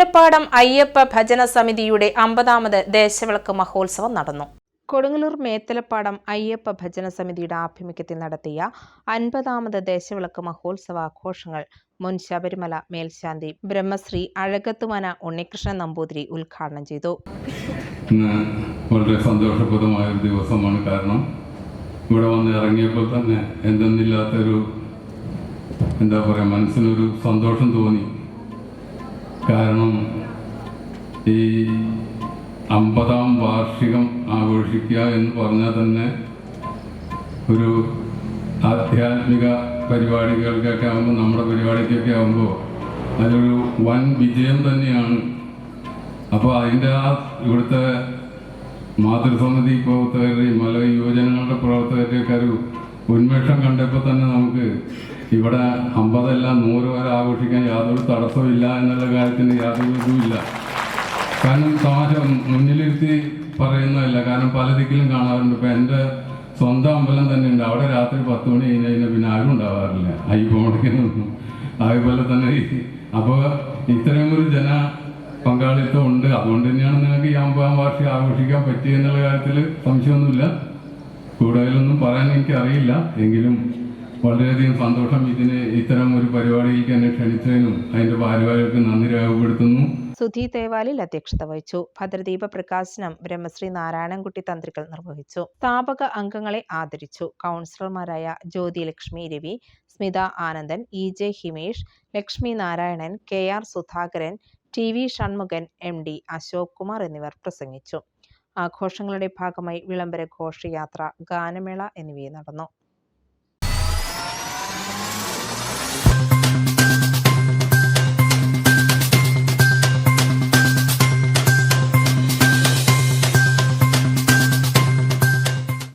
മേത്തലപ്പാടം അയ്യപ്പ ഭജന സമിതിയുടെ അമ്പതാമത് ദേശവിളക്ക് മഹോത്സവം നടന്നു. കൊടുങ്ങല്ലൂർ മേത്തലപ്പാടം അയ്യപ്പ ഭജന സമിതിയുടെ ആഭിമുഖ്യത്തിൽ നടത്തിയ അൻപതാമത് ദേശവിളക്ക് മഹോത്സവ ആഘോഷങ്ങൾ മുൻ ശബരിമല മേൽശാന്തി ബ്രഹ്മശ്രീ അഴകത്തുമന ഉണ്ണികൃഷ്ണൻ നമ്പൂതിരി ഉദ്ഘാടനം ചെയ്തു. വളരെ സന്തോഷപ്രദമായ ഒരു ദിവസമാണ് കാരണം ഇവിടെ വന്ന് ഇറങ്ങിയപ്പോൾ തന്നെ എന്തെന്നില്ലാത്തൊരു എന്താ പറയുക മനസ്സിനൊരു സന്തോഷം തോന്നി. കാരണം ഈ അമ്പതാം വാർഷികം ആഘോഷിക്കുക എന്ന് പറഞ്ഞാൽ തന്നെ ഒരു ആധ്യാത്മിക പരിപാടികൾക്കൊക്കെ ആകുമ്പോൾ നമ്മുടെ പരിപാടിക്കൊക്കെ ആകുമ്പോൾ അതൊരു വൻ വിജയം തന്നെയാണ്. അപ്പോൾ അതിന്റെ ആ ഇവിടുത്തെ മാതൃസമിതി പ്രവർത്തകരുടെയും മല യുവജനങ്ങളുടെ പ്രവർത്തകരുടെയൊക്കെ ഒരു ഉന്മേഷം കണ്ടപ്പോൾ തന്നെ നമുക്ക് ഇവിടെ അമ്പതല്ല നൂറ് വരെ ആഘോഷിക്കാൻ യാതൊരു തടസ്സമില്ല എന്നുള്ള കാര്യത്തിന് യാതൊരു ഇതുമില്ല കാരണം സമാജം മുന്നിലിരുത്തി പറയുന്നതല്ല. കാരണം പല ദിക്കിലും കാണാറുണ്ട്. ഇപ്പം എന്റെ സ്വന്തം അമ്പലം തന്നെ ഉണ്ട്. അവിടെ രാത്രി പത്ത് മണി കഴിഞ്ഞ് കഴിഞ്ഞാൽ പിന്നെ ആരും ഉണ്ടാവാറില്ല. അയ്യപ്പമടക്കൊന്നും അതേപോലെ തന്നെ അപ്പോൾ ഇത്രയും ഒരു ജന പങ്കാളിത്തം ഉണ്ട്. അതുകൊണ്ട് തന്നെയാണ് നിങ്ങൾക്ക് ഈ അമ്പതാം വാർഷികം ആഘോഷിക്കാൻ പറ്റിയെന്നുള്ള കാര്യത്തിൽ സംശയമൊന്നുമില്ല. കൂടുതലൊന്നും പറയാൻ എനിക്ക് അറിയില്ല എങ്കിലും വളരെയധികം സന്തോഷം ഇതിന് ഇത്തരം ഒരു പരിപാടിയിലേക്ക് എന്നെ ക്ഷണിച്ചതിനും അതിന്റെ ഭാരവാഹികൾക്ക് നന്ദി രേഖപ്പെടുത്തുന്നു. സുധി തേവാലിൽ അധ്യക്ഷത വഹിച്ചു. ഭദ്രദീപ പ്രകാശനം ബ്രഹ്മശ്രീ നാരായണൻകുട്ടി തന്ത്രികൾ നിർവഹിച്ചു. സ്ഥാപക അംഗങ്ങളെ ആദരിച്ചു. കൗൺസിലർമാരായ Jyothi Lakshmi Ravi Smitha Anandan E J Himesh Lakshmi Narayanan K R Sudhakaran T V Shanmughan M D Ashok Kumar എന്നിവർ പ്രസംഗിച്ചു. ആഘോഷങ്ങളുടെ ഭാഗമായി വിളംബര ഘോഷയാത്ര ഗാനമേള എന്നിവയും നടന്നു.